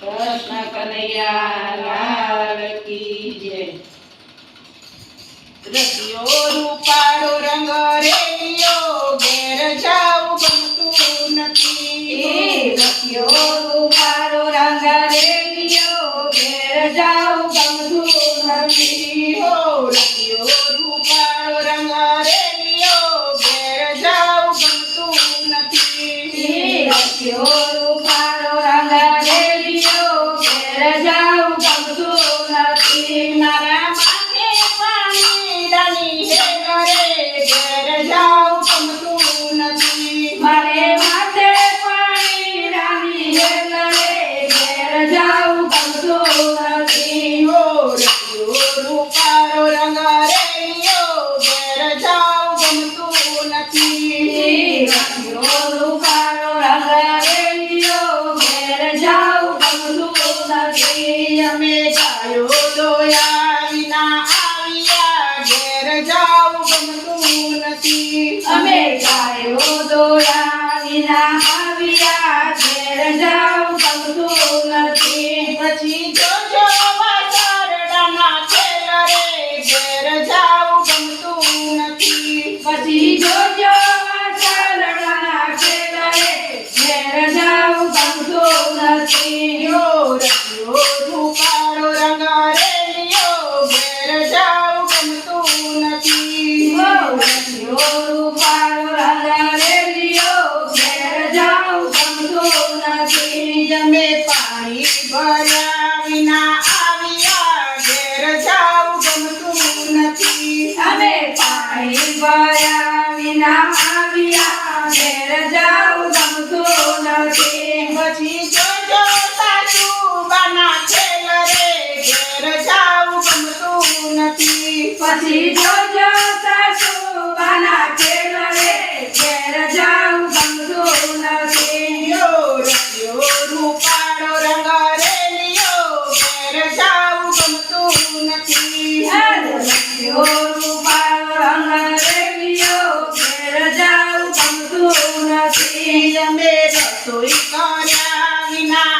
કૃષ્ણ કનૈયા લાલ કી જય. રસિયો રૂપાળો રંગ રેલિયો ઘેર જાવ બનતું નથી. રસિયો ઘર જાવું ગમતું નથી. અમે ગાયો દોયા વિના આવ્યા પછી જોજો સાસુ બાના કેળવે ઘેર જાઉં બંધુ નથી. રંગો રૂપાળો રંગારેલિયો ઘેર જાઉં ગમતું નથી. રંગો રૂપાળો રંગારેલિયો ઘેર જાઉં ગમતું નથી. અમે રસોઈ કર્યા વિના